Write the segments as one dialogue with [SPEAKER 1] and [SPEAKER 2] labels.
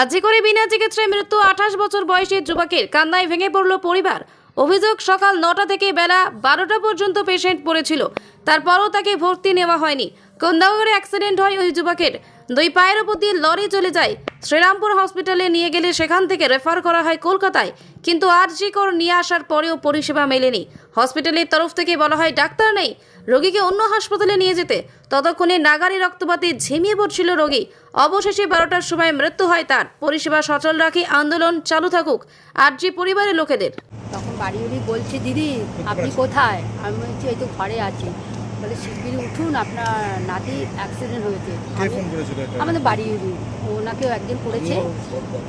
[SPEAKER 1] আজকে করে বিনা চিকিৎসায় মৃত্যু আঠাশ বছর বয়সী যুবকের কান্নায় ভেঙে পড়ল পরিবার। অভিযোগ, সকাল নটা থেকে বেলা বারোটা পর্যন্ত পেশেন্ট পড়েছিল। তারপরও তাকে ভর্তি নেওয়া হয়নি। কন্দাগরে অ্যাক্সিডেন্ট হয় ওই যুবকের। দুই পায়ের উপর দিয়ে লরি চলে যায়। শ্রীরামপুর হসপিটালে নিয়ে গেলে সেখান থেকে রেফার করা হয় কলকাতায়। কিন্তু আর জি কর নিয়ে আসার পরেও পরিষেবা মেলেনি। হসপিটালের তরফ থেকে বলা হয়, ডাক্তার নেই। রোগীকে অন্য হাসপাতালে নিয়ে যেতে। ততক্ষণে নাগারি রক্তপাতে ঝিমিয়ে পড়ছিল রোগী। অবশেষে বারোটার সময় মৃত্যু হয় তার। পরিষেবা সচল রাখি আন্দোলন চালু থাকুক আর যে পরিবারের লোকেদের।
[SPEAKER 2] তখন বাড়ি উড়ি বলছে দিদি আপনি কোথায়? আমি বলছি এই তো ঘরে আছি। বলে শিগগিরই উঠুন আপনার নাতি অ্যাক্সিডেন্ট হয়েছে।
[SPEAKER 3] কে
[SPEAKER 2] আমি-
[SPEAKER 3] ফোন করেছিল এটা
[SPEAKER 2] আমাদের বাড়ি উড়ি। ওনাকেও একদিন করেছে।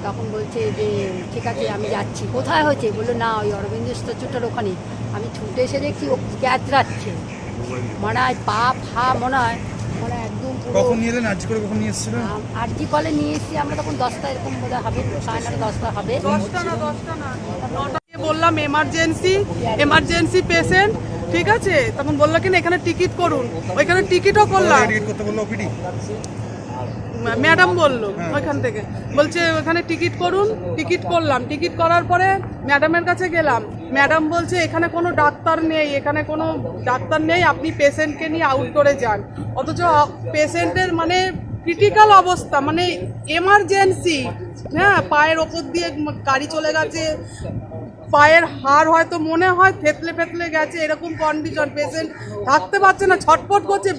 [SPEAKER 2] তখন বলছে যে ঠিক আছে আমি যাচ্ছি। কোথায় হয়েছে? বলল না ওই অরবিন্দ স্ট্যাচুটার ওখানে। আমি ছুটে এসে দেখছি ও ক্যাচরাচ্ছে মনে হয় পা ফা মনে হয়। মনে হয় একদম
[SPEAKER 3] কখন নিয়ে এলেন? আজ করে কখন নিয়ে এসেছিলেন?
[SPEAKER 2] আর জি কলে নিয়ে এসেছি। আমরা তখন দশটা এরকম বোধহয় হবে সাড়ে নটা দশটা হবে।
[SPEAKER 4] দশটা না দশটা না। বললাম এমার্জেন্সি এমার্জেন্সি পেশেন্ট ঠিক আছে? তখন বলল কিনা এখানে টিকিট করুন। ওইখানে টিকিটও করলাম।
[SPEAKER 3] টিকিট করতে
[SPEAKER 4] ম্যাডাম বলল ওইখান থেকে। বলছে ওখানে টিকিট করুন। টিকিট করলাম। টিকিট করার পরে ম্যাডামের কাছে গেলাম। ম্যাডাম বলছে, এখানে কোনো ডাক্তার নেই, এখানে কোনো ডাক্তার নেই, আপনি পেশেন্টকে নিয়ে আউটডোরে যান। অথচ পেশেন্টের মানে ক্রিটিক্যাল অবস্থা মানে এমার্জেন্সি হ্যাঁ পায়ের ওপর দিয়ে গাড়ি চলে গেছে, পায়ের হাড় হয়তো মনে হয় থেতলে ফেতলে গেছে, এরকম কন্ডিশন পেশেন্ট থাকতে পারছে না, ছটফট করছে,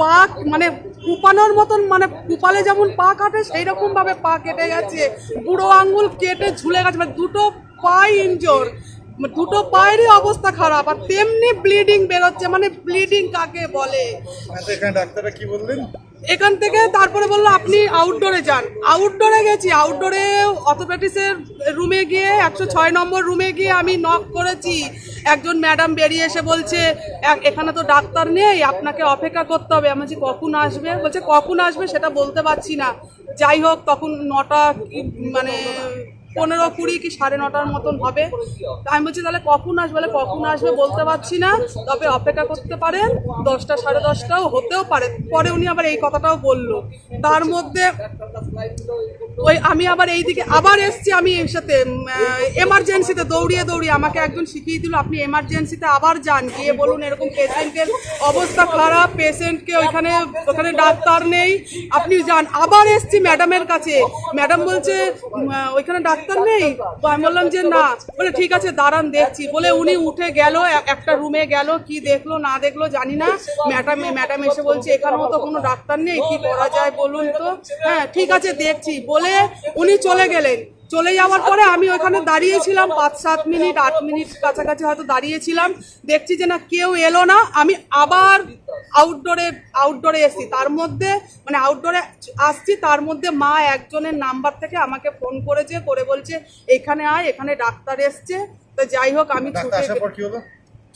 [SPEAKER 4] পা মানে কুপানোর মতন মানে কুপালে যেমন পা কাটে সেই রকম ভাবে পা কেটে গেছে, বুড়ো আঙ্গুল কেটে ঝুলে গেছে মানে দুটো পাই ইনজোর দুটো পায়েরই অবস্থা খারাপ আর তেমনি ব্লিডিং বেরোচ্ছে মানে ব্লিডিং কাকে বলে?
[SPEAKER 3] আচ্ছা এখানে ডাক্তাররা কি বললেন?
[SPEAKER 4] এখান থেকে তারপরে বলল আপনি আউটডোরে যান। আউটডোরে গেছি আউটডোরে অর্থোপেটিক্সের রুমে গিয়ে একশো ছয় নম্বর রুমে গিয়ে আমি নক করেছি। একজন ম্যাডাম বেরিয়ে এসে বলছে এখানে তো ডাক্তার নেই আপনাকে অপেক্ষা করতে হবে। আমি বলছি কখন আসবে? বলছে কখন আসবে সেটা বলতে পারছি না। যাই হোক তখন নটা মানে পনেরো কুড়ি কি সাড়ে নটার মতন হবে। আমি বলছি, তাহলে কখন আসবে? কখন আসবে বলতে পারছি না। তবে অপেক্ষা করতে পারেন, দশটা সাড়ে দশটাও হতেও পারে। পরে উনি আবার এই কথাটাও বলল। তার মধ্যে ওই আমি আবার এইদিকে আবার এসছি আমি এর সাথে এমার্জেন্সিতে দৌড়িয়ে দৌড়িয়ে। আমাকে একজন শিখিয়ে দিল, আপনি এমার্জেন্সিতে আবার যান, গিয়ে বলুন এরকম পেশেন্টের অবস্থা খারাপ পেশেন্টকে ওইখানে, ওখানে ডাক্তার নেই, আপনি যান। আবার এসছি ম্যাডামের কাছে। ম্যাডাম বলছে ওইখানে ডাক্তার নেই। তো আমি বললাম যে না। বলে, ঠিক আছে, দাঁড়ান, দেখছি। বলে, উনি উঠে গেল একটা রুমে গেল, কি দেখল, না দেখল, জানি না। ম্যাডাম ম্যাডাম এসে বলছে এখানেও তো কোনো ডাক্তার নেই, কি করা যায় বলুন তো? হ্যাঁ ঠিক আছে, দেখছি। বলে, উনি চলে গেলেন। চলে যাওয়ার পরে আমি ওখানে দাঁড়িয়েছিলাম পাঁচ সাত মিনিট আট মিনিট কাছাকাছি হয়তো দাঁড়িয়েছিলাম। দেখছি যে না কেউ এলো না। আমি আবার আউটডোরে আউটডোরে এসছি। তার মধ্যে মানে আউটডোরে আসছি তার মধ্যে মা একজনের নাম্বার থেকে আমাকে ফোন করেছে করে বলছে এখানে আয় এখানে ডাক্তার এসছে। তো যাই হোক আমি ছুটে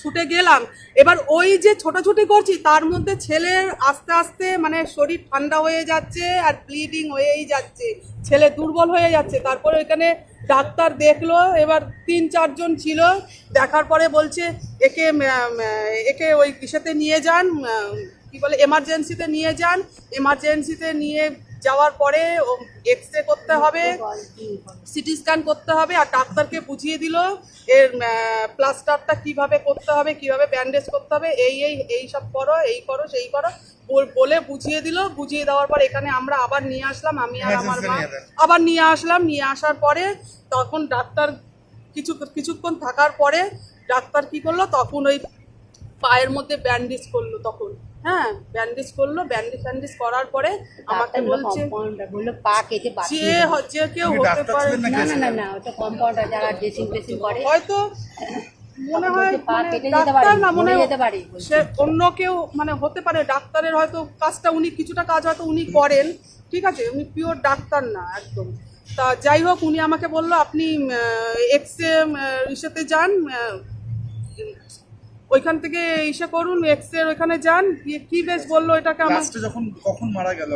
[SPEAKER 4] ছুটে গেলাম। এবার ওই যে ছোটাছুটি করছি, তার মধ্যে ছেলের আস্তে আস্তে মানে শরীর ঠান্ডা হয়ে যাচ্ছে আর ব্লিডিং হয়েই যাচ্ছে। ছেলে দুর্বল হয়ে যাচ্ছে। তারপরে ওইখানে ডাক্তার দেখল, এবার তিন চারজন ছিল। দেখার পরে বলছে, একে একে ওই কিসেতে নিয়ে যান কি বলে এমার্জেন্সিতে নিয়ে যান। এমার্জেন্সিতে নিয়ে যাওয়ার পরে এক্স রে করতে হবে সিটি স্ক্যান করতে হবে আর ডাক্তারকে বুঝিয়ে দিল এর প্লাস্টারটা কীভাবে করতে হবে কীভাবে ব্যান্ডেজ করতে হবে এই এই এই সব করো এই করো সেই করো বলে বুঝিয়ে দিল বুঝিয়ে দেওয়ার পর এখানে আমরা আবার নিয়ে আসলাম আমি আর আমার মা আবার নিয়ে আসলাম নিয়ে আসার পরে তখন ডাক্তার কিছু কিছুক্ষণ থাকার পরে ডাক্তার কি করল তখন ওই পায়ের মধ্যে ব্যান্ডেজ করল তখন। হ্যাঁ ব্যান্ডেজ করল ব্যান্ডেজ ফ্যান্ডেজ করার পরে আমাকে বলছে
[SPEAKER 2] বলল পা কেটে
[SPEAKER 4] যে যে কেউ হতে পারে
[SPEAKER 2] না না। না না ওটা কম্পাউন্ডার যারা ড্রেসিং ড্রেসিং করে
[SPEAKER 4] হয়তো মনে হয় মানে ডাক্তার না মনে হয় সে অন্য কেউ মানে হতে পারে ডাক্তারের হয়তো কাজটা উনি কিছুটা কাজ হয়তো উনি করেন ঠিক আছে? উনি পিওর ডাক্তার না একদম। তা যাই হোক উনি আমাকে বলল আপনি এক্স রে ইসেতে যান ওইখান থেকে ইসে করুন এক্সের ওইখানে যান গিয়ে কি বেশ বলল এটাকে আমার
[SPEAKER 3] লাস্টে যখন কখন মারা গেল?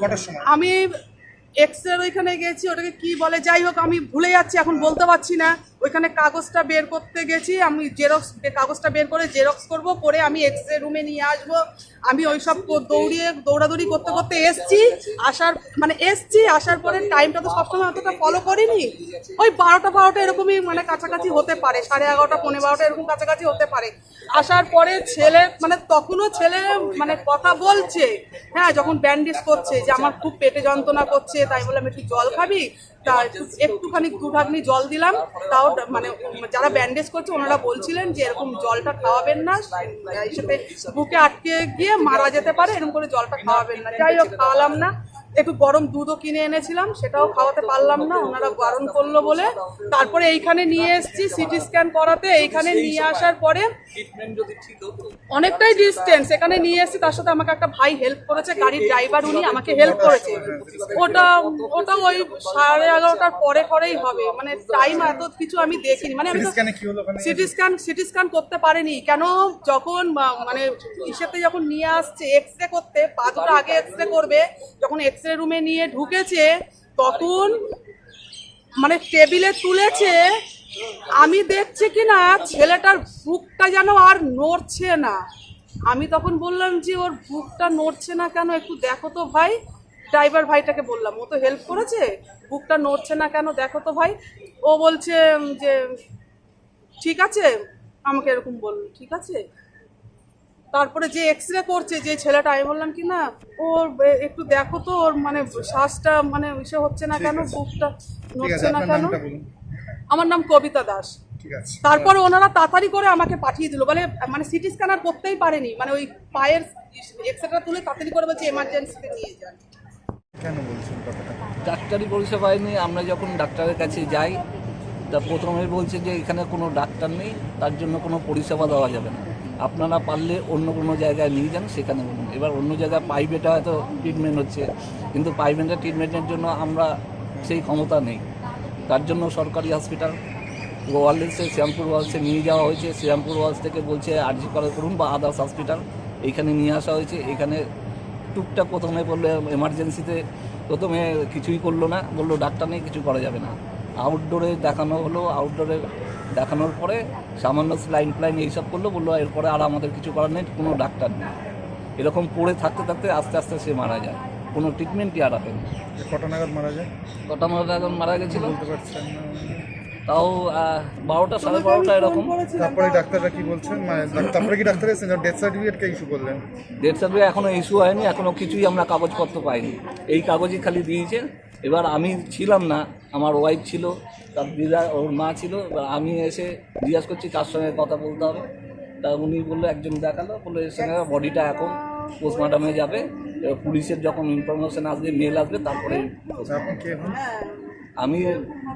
[SPEAKER 3] কটার সময়?
[SPEAKER 4] আমি এক্সের ওইখানে গেছি ওটাকে কি বলে? যাই হোক আমি ভুলে যাচ্ছি এখন বলতে পারছি না। ওইখানে কাগজটা বের করতে গেছি, আমি জেরক্স, কাগজটা বের করে জেরক্স করব করে আমি এক্স রে রুমে নিয়ে আসব। আমি ওই সব দৌড়িয়ে, দৌড়াদৌড়ি করতে করতে এসছি, আসার মানে এসছি, আসার পরে টাইমটা তো সবসময় অতটা ফলো করিনি। ওই বারোটা বারোটা এরকমই মানে কাছাকাছি হতে পারে, সাড়ে এগারোটা পনেরো বারোটা এরকম কাছাকাছি হতে পারে। আসার পরে ছেলে মানে তখনও ছেলে মানে কথা বলছে হ্যাঁ যখন ব্যান্ডেজ করছে যে আমার খুব পেটে যন্ত্রণা করছে, তাই বললাম, একটু জল খাবি? তা একটুখানি দু ঢাকনি জল দিলাম, তাও মানে যারা ব্যান্ডেজ করছে ওনারা বলছিলেন যে এরকম জলটা খাওয়াবেন না সাথে বুকে আটকে গিয়ে মারা যেতে পারে, এরকম করে জলটা খাওয়াবেন না। যাই হোক, খাওয়ালাম না। একটু গরম দুধও কিনে এনেছিলাম, সেটাও খাওয়াতে পারলাম না, ওনারা বারণ করল বলে। তারপরে এইখানে নিয়ে এসেছি, সিটি স্ক্যান করাতে, এইখানে নিয়ে আসার পরে অনেকটাই ডিস্টেন্স এখানে নিয়ে এসেছি তার সাথে আমাকে একটা ভাই হেল্প করেছে গাড়ির ড্রাইভার উনি আমাকে হেল্প করেছে। ওটা ওটা ওই সাড়ে এগারোটার পরে পরেই হবে। মানে টাইম এত কিছু আমি দেখিনি। মানে আমি
[SPEAKER 3] সিটি
[SPEAKER 4] তো
[SPEAKER 3] স্ক্যানে কি হলো ওখানে?
[SPEAKER 4] সিটি স্ক্যান সিটি স্ক্যান করতে পারেনি। কেন যখন মানে ইসেতে যখন নিয়ে আসছে এক্স রে করতে পা দুটো আগে এক্স রে করবে যখন এক্স রে রুমে নিয়ে ঢুকেছে তখন মানে টেবিলে তুলেছে, আমি দেখছি কি না ছেলেটার বুকটা যেন আর নড়ছে না। আমি তখন বললাম যে, ওর বুকটা নড়ছে না কেন? একটু দেখো তো ভাই। ড্রাইভার ভাইটাকে বললাম, ও তো হেল্প করেছে? বুকটা নড়ছে না কেন? দেখো তো ভাই। ও বলছে যে, ঠিক আছে? আমাকে এরকম বলল, ঠিক আছে? তারপরে যে এক্স রে করছে যে ছেলেটা আমি বললাম কি না ওর একটু দেখো তো ওর মানে শ্বাসটা মানে ইসে হচ্ছে না কেন বুকটা নড়ছে না কেন? আমার নাম কবিতা দাস।
[SPEAKER 3] ঠিক আছে।
[SPEAKER 4] তারপরে ওনারা তাড়াতাড়ি করে আমাকে পাঠিয়ে দিল বলে মানে সিটি স্ক্যানার করতেই পারেনি মানে ওই পায়ের এক্সরেটা তুলে তাড়াতাড়ি করে বলছে এমার্জেন্সিতে নিয়ে যান।
[SPEAKER 3] কেন বলছেন কথাটা?
[SPEAKER 5] ডাক্তারি পরিষেবায় নিয়ে আমরা যখন ডাক্তারের কাছে যাই তা প্রথমে বলছে যে এখানে কোনো ডাক্তার নেই তার জন্য কোনো পরিষেবা দেওয়া যাবে না। আপনারা পারলে অন্য কোনো জায়গায় নিয়ে যান, সেখানে বলুন। এবার অন্য জায়গায় প্রাইভেটে হয়তো ট্রিটমেন্ট হচ্ছে, কিন্তু প্রাইভেটে ট্রিটমেন্টের জন্য আমরা সেই ক্ষমতা নেই। তার জন্য সরকারি হসপিটাল ওয়ার্ল্ডসে শ্যামপুর ওয়ার্লসে নিয়ে যাওয়া হয়েছে। শ্যামপুর ওয়ার্লস থেকে বলছে, আরজি করা করুন বা আদার্স হসপিটাল এইখানে নিয়ে আসা হয়েছে। এখানে টুকটাক প্রথমে বলল, এমার্জেন্সিতে প্রথমে কিছুই করল না। বলল, ডাক্তার নেই, কিছু করা যাবে না। আউটডোরে দেখানো হলো আউটডোরে দেখানোর পরে সামান্য স্লাইন ফ্লাইন এইসব করল বলল এরপরে আর আমাদের কিছু করার নেই কোনো ডাক্তার নেই। এরকম পড়ে থাকতে থাকতে আস্তে আস্তে সে মারা যায় কোনো ট্রিটমেন্টই আর হবে না
[SPEAKER 3] যে কটা নাগাদ মারা যায়?
[SPEAKER 5] কটা মারা এখন মারা গেছিল?
[SPEAKER 3] বলতে পারছেন না।
[SPEAKER 5] তাও আহ, বারোটা সাড়ে বারোটা এরকম।
[SPEAKER 3] তারপরে ডাক্তাররা কি বলছেন? মানে তারপরে কি ডাক্তার এসেছেন? ডেথ সার্টিফিকেট কে ইস্যু করলেন?
[SPEAKER 5] ডেথ সার্টিফিকেট এখনও ইস্যু হয়নি এখনও কিছুই আমরা কাগজপত্র পাইনি। এই কাগজই খালি দিয়েছে এবার আমি ছিলাম না আমার ওয়াইফ ছিল তার দিদা ওর মা ছিল এবার আমি এসে জিজ্ঞাসা করছি কার সঙ্গে কথা বলতে হবে। তা উনি বলল একজন দেখাল বলল এর সঙ্গে বডিটা এখন পোস্টমর্টমে যাবে। এবার পুলিশের যখন ইনফরমেশন আসবে মেল আসবে তারপরে
[SPEAKER 3] আচ্ছা,
[SPEAKER 5] আমি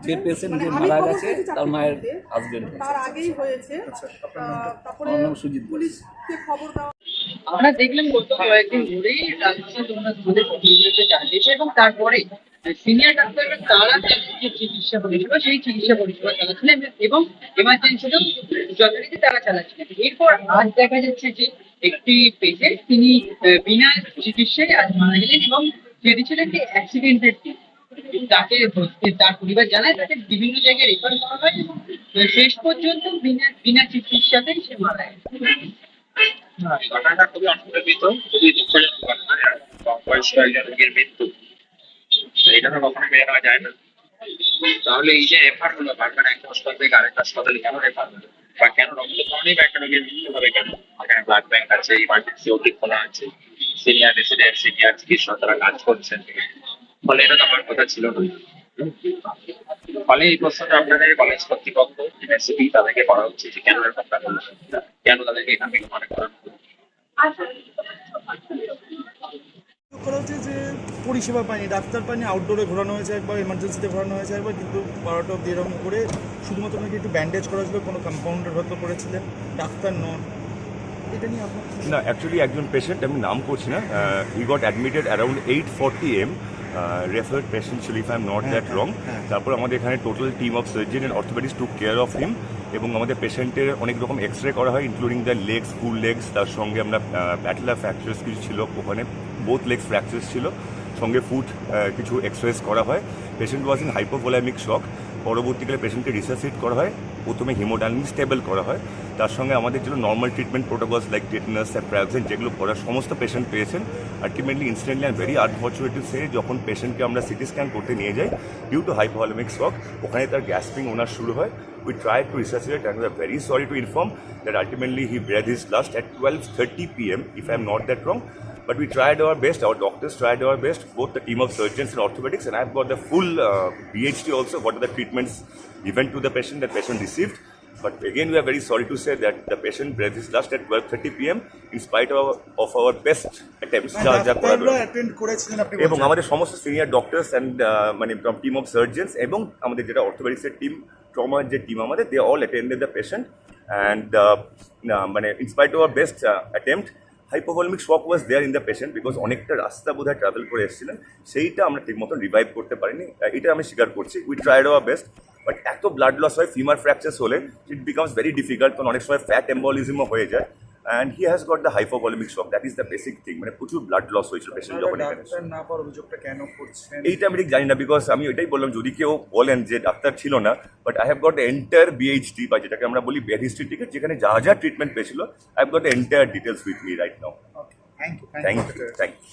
[SPEAKER 5] যে পেশেন্ট যে
[SPEAKER 4] মানে
[SPEAKER 5] মারা গেছে তার মায়ের। হাজবেন্ড
[SPEAKER 4] তার আগেই হয়েছে।
[SPEAKER 3] আচ্ছা আপনার
[SPEAKER 4] তারপরে
[SPEAKER 5] নাম সুজিত।
[SPEAKER 4] পুলিশকে খবর
[SPEAKER 6] আমরা দেখলাম গত কয়েকদিন ধরে এবং তারপরে সিনিয়র ডাক্তাররা তারা যে চিকিৎসা পরিষেবা, সেই চিকিৎসা পরিষেবা চালাচ্ছিলেন এবং এমার্জেন্সিতেও যথারীতি তারা চালাচ্ছিলেন। এরপর আজ দেখা যাচ্ছে যে একটি পেশেন্ট তিনি বিনা চিকিৎসায় আজ মারা গেলেন এবং সেটি ছিল একটি অ্যাক্সিডেন্টের তাকে তার পরিবার জানায় তাকে বিভিন্ন জায়গায় রেফার করা হয় এবং শেষ পর্যন্ত বিনা বিনা চিকিৎসাতেই সে মারা গেছে
[SPEAKER 7] ঘটনাটা খুবই অনুপ্রেরিত খুবই দুঃখজনক ঘটনা। কম বয়সী একজন রোগীর মৃত্যু। এটা তো কখনো মেনে নেওয়া যায় না। তাহলে এই যে রেফারগুলো বারবার একটা হাসপাতাল থেকে আরেকটা হাসপাতালে কেন রেফার হলো? বা কেন রক্তকরণেই বা একটা রোগীর মৃত্যু হবে কেন? এখানে ব্লাড ব্যাংক আছে ইমার্জেন্সি ওটি খোলা আছে সিনিয়র রেসিডেন্ট সিনিয়র চিকিৎসক তারা কাজ করছেন। ফলে এটা তো আমার কথা ছিল না। ফলে এই প্রশ্নটা আপনাদের কলেজ কর্তৃপক্ষ ইউনিভার্সিটি তাদেরকে করা হচ্ছে যে কেন এরকমটা করল কেন তাদেরকে এখান থেকে মনে করা হলো?
[SPEAKER 3] করা হচ্ছে যে পরিষেবা পায়নি ডাক্তার পায়নি আউটডোরে ঘোরানো হয়েছে একবার এমার্জেন্সিতে ঘোরানো হয়েছে একবার কিন্তু বারোটা অব্দি এরকম করে শুধুমাত্র নাকি একটু ব্যান্ডেজ করা ছিল কোনো কম্পাউন্ডার হয়তো করেছিলেন ডাক্তার নন এটা নিয়ে আপনার
[SPEAKER 8] না অ্যাকচুয়ালি একজন পেশেন্ট আমি নাম করছি না he got admitted around eight forty M referred patient ছিল if I M not that wrong. তারপর আমাদের এখানে total team of surgeon and orthopaedics to care of him এবং আমাদের পেশেন্টের অনেক রকম এক্স রে করা হয় including the legs full legs তার সঙ্গে আমরা প্যাটলা ফ্র্যাকচার্স কিছু ছিল ওখানে বোথ লেগস ফ্র্যাকচার্স ছিল, সঙ্গে ফুট কিছু এক্সারসাইজ করা হয়। Patient was in hypovolaemic shock পরবর্তীকালে পেশেন্টকে রিসার্সিট করা হয়, প্রথমে হিমোডাইনামিক স্টেবল করা হয়, তার সঙ্গে আমাদের জন্য normal treatment protocols like tetanus prevention যেগুলো করার সমস্ত পেশেন্ট পেয়েছেন। Ultimately instantly and very unfortunately সে যখন পেশেন্টকে আমরা সিটি স্ক্যান করতে নিয়ে যাই ডিউ টু হাইপোভলিমিক শক ওখানে তার গ্যাসপিং ওনার শুরু হয়। We try to resuscitate and we are very sorry to inform that ultimately he breathed his last at twelve thirty PM if I am not not But we tried our best, our doctors tried our best, both the team of surgeons and orthopedics, and I've got the full uh, BHT also, what are the treatments given to the patient that patient received. But again, we are very sorry to say that the patient breath is last at 12.30 p.m. in spite of, of our best attempts. যা যা
[SPEAKER 3] আপনি
[SPEAKER 8] এবং আমাদের সমস্ত senior doctors and মানে team of surgeons এবং আমাদের যেটা অর্থোপেডিক্সের টিম ট্রমার যে টিম আমাদের they all attended the patient and মানে in spite to our best attempt hypovolaemic shock was there in the patient because অনেকটা রাস্তা বোধহয় ট্রাভেল করে এসেছিলেন। সেইটা আমরা ঠিক মতন রিভাইভ করতে পারিনি। এটা আমি স্বীকার করছি। We tried our best but এত ব্লাড লস হয় ফিমার ফ্র্যাকচার্স হলে ইট বিকামস ভেরি ডিফিকাল্ট কারণ অনেক সময় ফ্যাট এম্বলিজমও হয়ে যায়। And he has got the hypovolaemic shock that is the basic thing মানে প্রচুর ব্লাড লস হয়েছিল পেশেন্ট যখন এখানে এসেছিল।
[SPEAKER 3] ডাক্তার না পাওয়ার অভিযোগটা কেন করছেন?
[SPEAKER 8] এইটা আমি ঠিক জানি না বিকজ আমি ওইটাই বললাম যদি কেউ বলেন যে ডাক্তার ছিল না but I have got entire BHD বা যেটাকে আমরা বলি বেড হিস্ট্রি টিকিট যেখানে যা যা ট্রিটমেন্ট পেয়েছিল I have got entire details with me right now
[SPEAKER 3] thank you
[SPEAKER 8] thank you thank you